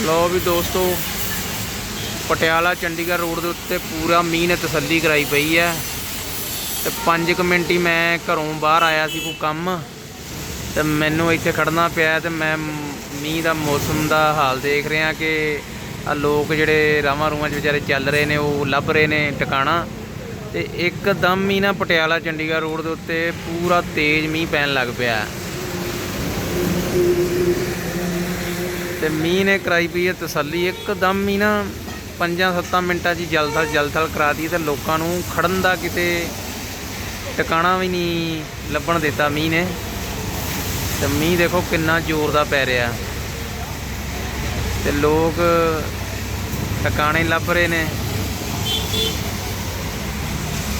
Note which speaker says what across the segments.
Speaker 1: ਲੋ ਵੀ ਦੋਸਤੋ, ਪਟਿਆਲਾ ਚੰਡੀਗੜ੍ਹ ਰੋਡ ਦੇ ਉੱਤੇ ਪੂਰਾ ਮੀਂਹ ਨੇ ਤਸੱਲੀ ਕਰਾਈ ਪਈ ਹੈ। ਤੇ 5 ਮਿੰਟ ਹੀ ਮੈਂ ਘਰੋਂ ਬਾਹਰ ਆਇਆ ਸੀ ਕੋਈ ਕੰਮ, ਤੇ ਮੈਨੂੰ ਇੱਥੇ ਖੜਨਾ ਪਿਆ ਤੇ ਮੈਂ ਮੀਂਹ ਦਾ ਮੌਸਮ ਦਾ ਹਾਲ ਦੇਖ ਰਿਹਾ ਕਿ ਆ ਲੋਕ ਜਿਹੜੇ ਰਾਵਾਂ ਰੂਹਾਂ 'ਚ ਵਿਚਾਰੇ ਚੱਲ ਰਹੇ ਨੇ, ਉਹ ਲੱਭ ਰਹੇ ਨੇ ਟਿਕਾਣਾ। ਤੇ ਇੱਕਦਮ ਹੀ ਨਾ ਪਟਿਆਲਾ ਚੰਡੀਗੜ੍ਹ ਰੋਡ ਦੇ ਉੱਤੇ ਪੂਰਾ ਤੇਜ਼ ਮੀਂਹ ਪੈਣ ਲੱਗ ਪਿਆ। ਤੇ ਮੀਂਹ ਨੇ ਕਰਾਈ ਪਈ ਹੈ ਤਸੱਲੀ। ਇੱਕਦਮ ਹੀ ਨਾ 5-7 ਮਿੰਟਾਂ 'ਚ ਹੀ ਜਲਥਲ ਜਲਥਲ ਕਰਾਤੀ ਤੇ ਲੋਕਾਂ ਨੂੰ ਖੜਨ ਦਾ ਕਿਤੇ ਟਿਕਾਣਾ ਵੀ ਨਹੀਂ ਲੱਭਣ ਦਿੱਤਾ ਮੀਂਹ ਨੇ। ਤੇ ਮੀਂਹ ਦੇਖੋ ਕਿੰਨਾ ਜ਼ੋਰ ਦਾ ਪੈ ਰਿਹਾ। ਤੇ ਲੋਕ ਟਿਕਾਣੇ ਲੱਭ ਰਹੇ ਨੇ।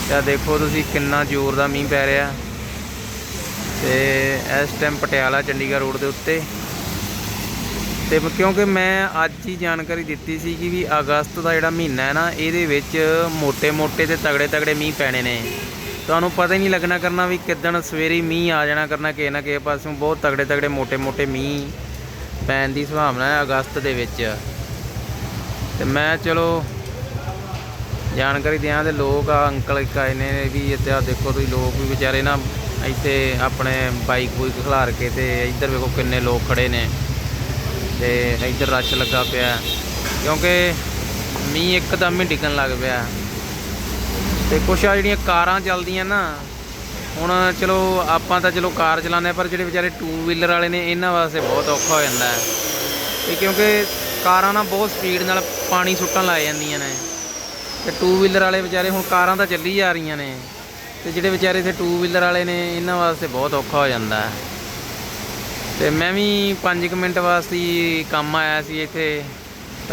Speaker 1: ਤਾਂ ਦੇਖੋ ਤੁਸੀਂ ਕਿੰਨਾ ਜ਼ੋਰ ਦਾ ਮੀਂਹ ਪੈ ਰਿਹਾ। ਤੇ ਇਸ ਟਾਈਮ ਪਟਿਆਲਾ ਚੰਡੀਗੜ੍ਹ ਰੋਡ ਦੇ ਉੱਤੇ ਤੇ ਕਿਉਂਕਿ ਮੈਂ ਅੱਜ ਹੀ ਜਾਣਕਾਰੀ ਦਿੱਤੀ ਸੀ ਕਿ ਵੀ ਅਗਸਤ ਦਾ ਜਿਹੜਾ ਮਹੀਨਾ ਹੈ ਨਾ, ਇਹਦੇ ਵਿੱਚ ਮੋਟੇ ਮੋਟੇ ਤੇ ਤਗੜੇ-ਤਗੜੇ ਮੀਂਹ ਪੈਣੇ ਨੇ। ਤੁਹਾਨੂੰ ਪਤਾ ਹੀ ਨਹੀਂ ਲੱਗਣਾ ਕਰਨਾ ਵੀ ਕਿਦਣ ਸਵੇਰੇ ਮੀਂਹ ਆ ਜਾਣਾ ਕਰਨਾ ਕਿ ਨਾ ਕਿਸੇ ਪਾਸੋਂ ਬਹੁਤ ਤਗੜੇ-ਤਗੜੇ ਮੋਟੇ ਮੋਟੇ ਮੀਂਹ ਪੈਣ ਦੀ ਸੰਭਾਵਨਾ ਹੈ ਅਗਸਤ ਦੇ ਵਿੱਚ। ਤੇ ਮੈਂ ਚਲੋ ਜਾਣਕਾਰੀ ਦਿਆਂ ਦੇ ਲੋਕ ਆ, ਅੰਕਲ ਇੱਕ ਆਏ ਨੇ ਵੀ ਇੱਥੇ ਆ, ਦੇਖੋ ਤੁਸੀਂ ਲੋਕ ਵੀ ਵਿਚਾਰੇ ਨਾ ਇੱਥੇ ਆਪਣੇ ਬਾਈਕ ਬੂਈਕ ਖਿਲਾਰ ਕੇ ਤੇ ਇੱਧਰ ਵੇਖੋ ਕਿੰਨੇ ਲੋਕ ਖੜੇ ਨੇ। ਤੇ ਇੱਧਰ ਰਸ਼ ਲੱਗਾ ਪਿਆ। ਕਿਉਂਕਿ ਮੀਂਹ ਇੱਕਦਮ ਹੀ ਡਿੱਗਣ ਲੱਗ ਪਿਆ। ਤੇ ਕੁਛ ਆ ਜਿਹੜੀਆਂ ਕਾਰਾਂ ਚੱਲਦੀਆਂ ਨਾ ਹੁਣ ਚਲੋ ਆਪਾਂ ਤਾਂ ਚਲੋ ਕਾਰ ਚਲਾਉਂਦੇ ਹਾਂ, ਪਰ ਜਿਹੜੇ ਵਿਚਾਰੇ ਟੂ ਵੀਲਰ ਵਾਲੇ ਨੇ ਇਹਨਾਂ ਵਾਸਤੇ ਬਹੁਤ ਔਖਾ ਹੋ ਜਾਂਦਾ ਹੈ। ਤੇ ਕਿਉਂਕਿ ਕਾਰਾਂ ਨਾ ਬਹੁਤ ਸਪੀਡ ਨਾਲ ਪਾਣੀ ਸੁੱਟਣ ਲੱਗ ਜਾਂਦੀਆਂ ਨੇ। ਤੇ ਟੂ ਵੀਲਰ ਵਾਲੇ ਵਿਚਾਰੇ ਹੁਣ ਕਾਰਾਂ ਤਾਂ ਚੱਲੀ ਜਾ ਰਹੀਆਂ ਨੇ। ਤੇ ਜਿਹੜੇ ਵਿਚਾਰੇ ਇੱਥੇ ਟੂ ਵੀਲਰ ਵਾਲੇ ਨੇ ਇਹਨਾਂ ਵਾਸਤੇ ਬਹੁਤ ਔਖਾ ਹੋ ਜਾਂਦਾ ਹੈ। ਤੇ ਮੈਂ ਵੀ 5 ਮਿੰਟ ਵਾਸਤੇ ਕੰਮ ਆਇਆ ਸੀ ਇੱਥੇ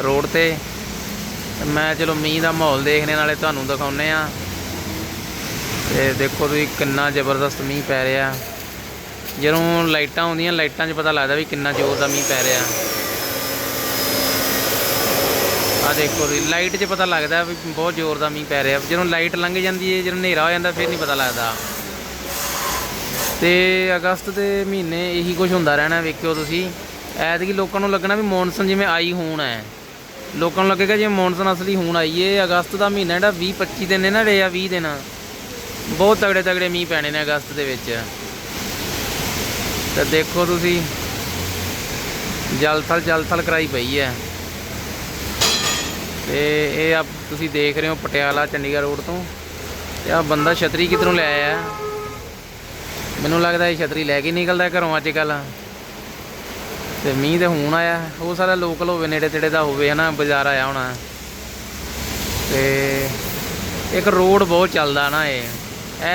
Speaker 1: ਰੋਡ ਤੇ। ਤੇ ਮੈਂ ਚਲੋ ਮੀਂਹ ਦਾ ਮਾਹੌਲ ਦੇਖਣੇ ਨਾਲੇ ਤੁਹਾਨੂੰ ਦਿਖਾਉਨੇ ਆ ਤੇ ਦੇਖੋ ਤੁਸੀਂ ਕਿੰਨਾ ਜ਼ਬਰਦਸਤ ਮੀਂਹ ਪੈ ਰਿਹਾ। ਜਦੋਂ ਲਾਈਟਾਂ ਆਉਂਦੀਆਂ, ਲਾਈਟਾਂ 'ਚ ਪਤਾ ਲੱਗਦਾ ਵੀ ਕਿੰਨਾ ਜ਼ੋਰ ਦਾ ਮੀਂਹ ਪੈ ਰਿਹਾ। ਆ ਦੇਖੋ ਜੀ, ਲਾਈਟ 'ਚ ਪਤਾ ਲੱਗਦਾ ਵੀ ਬਹੁਤ ਜ਼ੋਰ ਦਾ ਮੀਂਹ ਪੈ ਰਿਹਾ। ਜਦੋਂ ਲਾਈਟ ਲੰਘ ਜਾਂਦੀ ਹੈ ਜਦੋਂ ਹਨੇਰਾ ਹੋ ਜਾਂਦਾ, ਫਿਰ ਨਹੀਂ ਪਤਾ ਲੱਗਦਾ। ਤੇ ਅਗਸਤ ਦੇ ਮਹੀਨੇ ਇਹੀ ਕੁਝ ਹੁੰਦਾ ਰਹਿਣਾ, ਵੇਖਿਓ ਤੁਸੀਂ। ਐਤਕੀ ਲੋਕਾਂ ਨੂੰ ਲੱਗਣਾ ਵੀ ਮੌਨਸੂਨ ਜਿਵੇਂ ਆਈ ਹੋਣ ਹੈ ਲੋਕਾਂ ਨੂੰ ਲੱਗੇਗਾ ਜਿਵੇਂ ਮੌਨਸੂਨ ਅਸਲੀ ਹੁਣ ਆਈਏ ਅਗਸਤ ਦਾ ਮਹੀਨਾ ਜਿਹੜਾ 20 25 ਦਿਨ ਨੇ ਨਾ ਰਹੇ ਆ 20 ਦਿਨ। ਬਹੁਤ ਤਗੜੇ ਤਗੜੇ ਮੀਂਹ ਪੈਣੇ ਨੇ ਅਗਸਤ ਦੇ ਵਿੱਚ। ਤੇ ਦੇਖੋ ਤੁਸੀਂ, ਜਲਥਲ ਜਲਥਲ ਕਰਾਈ ਪਈ ਹੈ ਤੇ ਇਹ ਆ ਤੁਸੀਂ ਦੇਖ ਰਹੇ ਹੋ ਪਟਿਆਲਾ, ਚੰਡੀਗੜ੍ਹ ਰੋਡ ਤੋਂ। ਤੇ ਆ ਬੰਦਾ ਛਤਰੀ ਕਿਧਰੋਂ ਲੈ ਆਇਆ? ਮੈਨੂੰ ਲੱਗਦਾ ਇਹ ਛਤਰੀ ਲੈ ਕੇ ਨਿਕਲਦਾ ਘਰੋਂ ਅੱਜ ਕੱਲ ਤੇ ਮੀਂਹ ਤੇ ਹੁਣ ਆਇਆ। ਉਹ ਸਾਰਾ ਲੋਕਲ ਹੋਵੇ, ਨੇੜੇ ਤੇੜੇ ਦਾ ਹੋਵੇ, ਹਨਾ, ਬਾਜ਼ਾਰ ਆਇਆ ਹੋਣਾ। ਤੇ ਇੱਕ ਰੋਡ ਬਹੁਤ ਚੱਲਦਾ ਨਾ ਇਹ।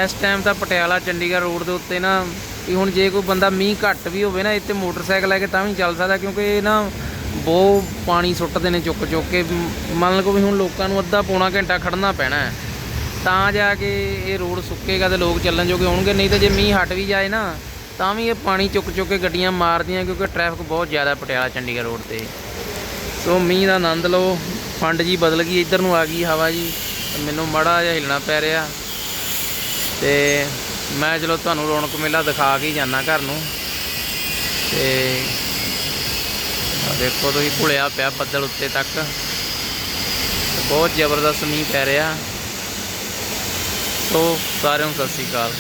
Speaker 1: ਇਸ ਟਾਈਮ ਤਾਂ ਪਟਿਆਲਾ, ਚੰਡੀਗੜ੍ਹ ਰੋਡ ਦੇ ਉੱਤੇ ਨਾ, ਵੀ ਹੁਣ ਜੇ ਕੋਈ ਬੰਦਾ ਮੀਂਹ ਘੱਟ ਵੀ ਹੋਵੇ ਨਾ, ਇੱਥੇ ਮੋਟਰਸਾਈਕਲ ਲੈ ਕੇ ਤਾਂ ਵੀ ਚੱਲ ਸਕਦਾ, ਕਿਉਂਕਿ ਇਹ ਨਾ ਬਹੁਤ ਪਾਣੀ ਸੁੱਟਦੇ ਨੇ ਚੁੱਕ ਚੁੱਕ ਕੇ। ਮੰਨ ਲਓ ਵੀ ਹੁਣ ਲੋਕਾਂ ਨੂੰ ਅੱਧਾ ਪੌਣਾ ਘੰਟਾ ਖੜਨਾ ਪੈਣਾ। ਹੈ ਤਾਂ ਜਾ ਕੇ ਇਹ ਰੋਡ ਸੁੱਕੇਗਾ ਤੇ ਲੋਕ ਚੱਲਣ ਜੋਗੇ ਹੋਣਗੇ, ਨਹੀਂ ਤਾਂ ਜੇ ਮੀਂਹ ਹਟ ਵੀ ਜਾਏ ਨਾ, ਤਾਂ ਵੀ ਇਹ ਪਾਣੀ ਚੁੱਕ ਚੁੱਕ ਕੇ ਗੱਡੀਆਂ ਮਾਰਦੀਆਂ ਕਿਉਂਕਿ ਟ੍ਰੈਫਿਕ ਬਹੁਤ ਜ਼ਿਆਦਾ ਪਟਿਆਲਾ ਚੰਡੀਗੜ੍ਹ ਰੋਡ ਤੇ। ਸੋ ਮੀਂਹ ਦਾ ਆਨੰਦ ਲਓ ਫੰਡ ਜੀ ਬਦਲ ਗਈ, ਇੱਧਰ ਨੂੰ ਆ ਗਈ ਹਵਾ ਜੀ, ਮੈਨੂੰ ਮੜਾ ਜਿਹਾ ਹਿਲਣਾ ਪੈ ਰਿਹਾ। ਤੇ ਮੈਂ ਚਲੋ ਤੁਹਾਨੂੰ ਰੌਣਕ ਮੇਲਾ ਦਿਖਾ ਕੇ ਹੀ ਜਾਣਾ ਘਰ ਨੂੰ। ਤੇ ਆ ਦੇਖੋ ਤੁਸੀਂ ਭੁਲਿਆ ਪਿਆ ਬੱਦਲ ਉੱਤੇ ਤੱਕ। ਬਹੁਤ ਜ਼ਬਰਦਸਤ ਮੀਂਹ ਪੈ ਰਿਹਾ। sou Sarão Zacigala.